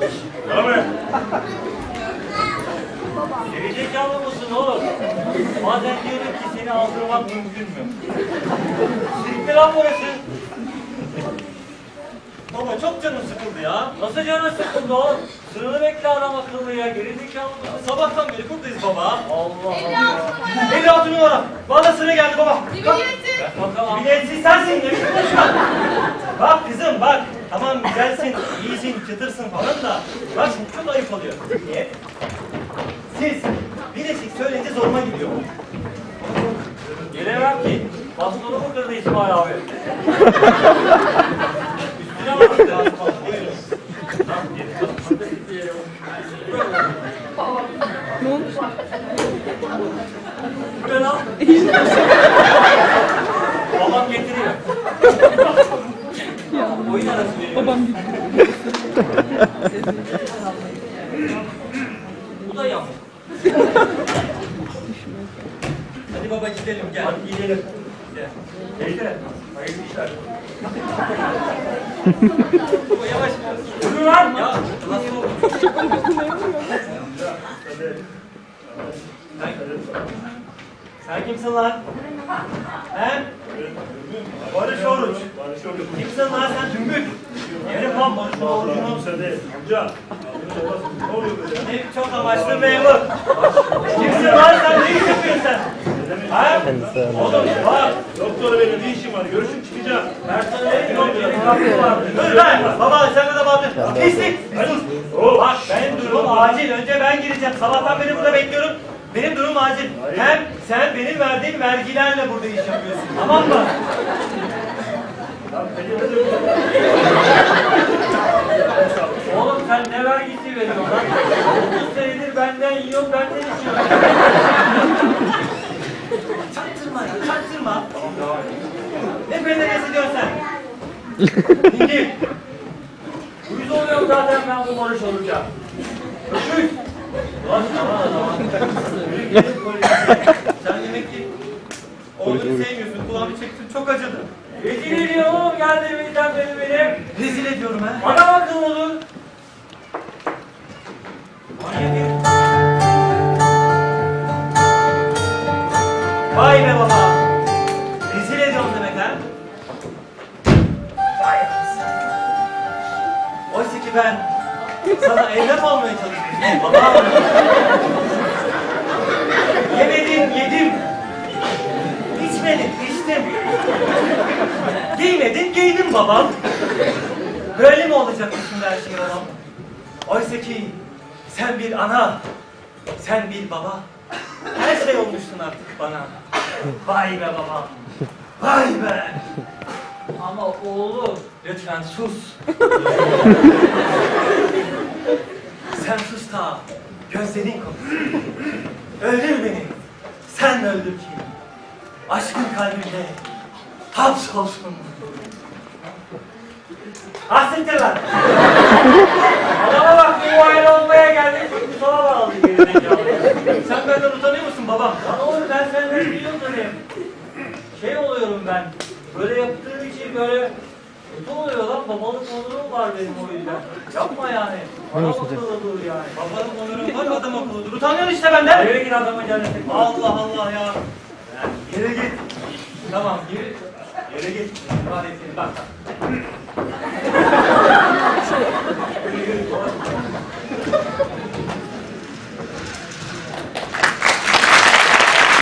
Abi. Gerizekalı mısın oğlum? Bazen diyorum ki seni aldırmak mümkün mü? Siktir lan burası. Baba çok canım sıkıldı ya. Nasıl canım sıkıldı oğlum? Sığır bekle adam akıllı ya. Gerizekalı mısın? Sabahtan beri buradayız baba. Allah Allah. 56 numara. Bana sıra geldi baba. Kalk. Biletsiz sensin. Ne? Bak kızım bak. Tamam güzelsin, iyisin, çıtırsın falan da. Bak çok ayıp oluyor. Niye? Siz bilezik söyleyince zoruma gidiyor. Gelemem ki. Bastonumu kırdı İsmail abi. Üstüne bastı. Buyurun. Tamam, geri kalın. Bu ne lan? Babam getiriyor. Oyun arası veriyor. Babam Bu da yamuk. Hadi baba gidelim gel. Hadi gidelim. Gel. Teyze. Hayırlı işler. baba yavaş. Yürü lan. Ya nasıl? Sen, sen kimsin lan? He? Barış Oruç. Barış Oruç. Kimsin lan sen cümbük? Yerim lan Barış Oruç'unu. Müsaade. Amca. Ne oluyor böyle? Ne çok amaçlı memur. Kimsin lan sen? Ne iş yapıyorsun sen? Ha? Oğlum bak. Doktor benim ne işim var? Görüşüp çıkacağım. Personelin yok. Dur lan. Baba sen de bağlı. Pislik. Bak benim durumum acil. Önce ben gireceğim. Sabahtan beri burada bekliyorum. Benim durumum acil. Hem sen benim verdiğim vergilerle burada iş yapıyorsun. Tamam mı? Oğlum sen ne vergisi veriyorsun lan? 30 senedir benden yiyorsun, benden içiyorsun. çaktırma ya, çaktırma. Ne bedelesi diyorsun sen? Dinle. Uyuz oluyorum zaten ben bu barış olacağım. Öküz. Ulan tamam tamam. Sen demek ki oğlunu sevmiyorsun. Kulağımı çektin çok acıdı. Rezil ediyorum geldiğimizden beri beni. Rezil ediyorum ha. Adam akıllı herif. Vay be baba. Rezil ediyorum demek ha. Vay anasını. Oysa ki ben sana evlat olmaya çalışıyorum. Baba. Yedim. İçmedim, içtim. Giymedin, giydim babam. Böyle mi olacak şimdi her şey babam? Oysa ki sen bir ana, sen bir baba. Her şey olmuşsun artık bana. Vay be baba. Vay be. Ama oğlum lütfen sus. sen sus da gözlerin kokusun. Öldür beni. Sen öldür ki. Aşkın kalbimde hapsolsun. Ahsettir lan. Adama bak bu aile olmaya geldik. Bu sana bağlı gerizekalı. Sen benden utanıyor musun babam? Lan oğlum ben senden biliyorum tabii. Şey oluyorum ben. Böyle yaptığım için böyle kötü oluyor lan. Babalık onurum var benim o yüzden. Yapma yani. Adam akıllı dur yani. Babalık onurum var adam akıllı dur. Utanıyorsun işte benden. Yürü git adamın cenneti. Allah Allah ya. Yürü git. Tamam yürü. Yürü git. İfade etsin. Bak.